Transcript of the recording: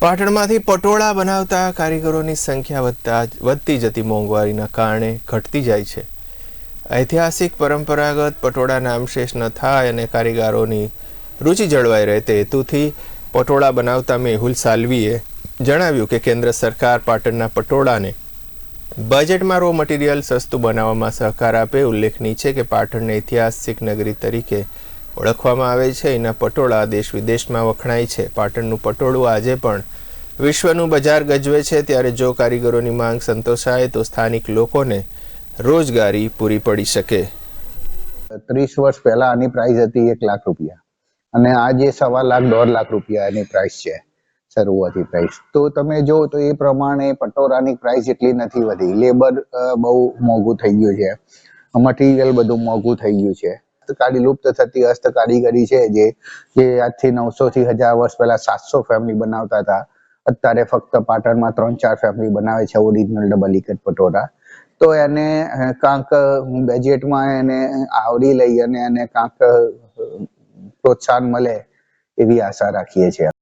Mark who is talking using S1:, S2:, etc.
S1: પાટણમાંથી પટોળા બનાવતા કારીગરોની સંખ્યા વધતા વધતી જતી મોંઘવારીના કારણે ઘટતી જાય છે. ઐતિહાસિક પરંપરાગત પટોળા નામશેષ ન થાય અને કારીગરોની રુચિ જળવાઈ રહે તે હેતુથી પટોળા બનાવતા મેહુલ સાલવીએ જણાવ્યું કે કેન્દ્ર સરકાર પાટણના પટોળાને બજેટમાં રો મટીરિયલ સસ્તું બનાવવામાં સહકાર આપે. ઉલ્લેખનીય છે કે પાટણને ઐતિહાસિક નગરી તરીકે ઓળખવામાં આવે છે. એના પટોળા દેશ વિદેશમાં વખણાય છે. પાટણનું પટોળું આજે પણ વિશ્વનું બજાર ગજવે છે. ત્યારે જો કારીગરોની માંગ સંતોષાય, તો સ્થાનિક લોકોને રોજગારી પૂરી પડી શકે.
S2: ત્રીસ વર્ષ પહેલા આની પ્રાઇસ હતી એક લાખ રૂપિયા. અને આજે સવા લાખ, દોઢ લાખ રૂપિયા એની પ્રાઇસ છે. શરૂઆતી પ્રાઇસ તો તમે જો તો એ પ્રમાણે પટોરાની પ્રાઇસ એટલી નથી વધી. લેબર બહુ મોંઘું થઈ ગયું છે. મટીરિયલ બધું મોંઘું થઈ ગયું છે. હસ્તકારી લુપ્ત થતી હસ્તકારીગરી છે, જે જે આજથી નવસો થી હજાર વર્ષ પહેલા સાતસો ફેમિલી બનાવતા હતા. અત્યારે ફક્ત પાટણમાં ત્રણ ચાર ફેમિલી બનાવે છે ઓરિજિનલ ડબલ ઇકટ પટોરા તો એને કાંક બજેટમાં એને આવરી લઈ અને એને કાંક પ્રોત્સાહન મળે એવી આશા રાખીએ છીએ.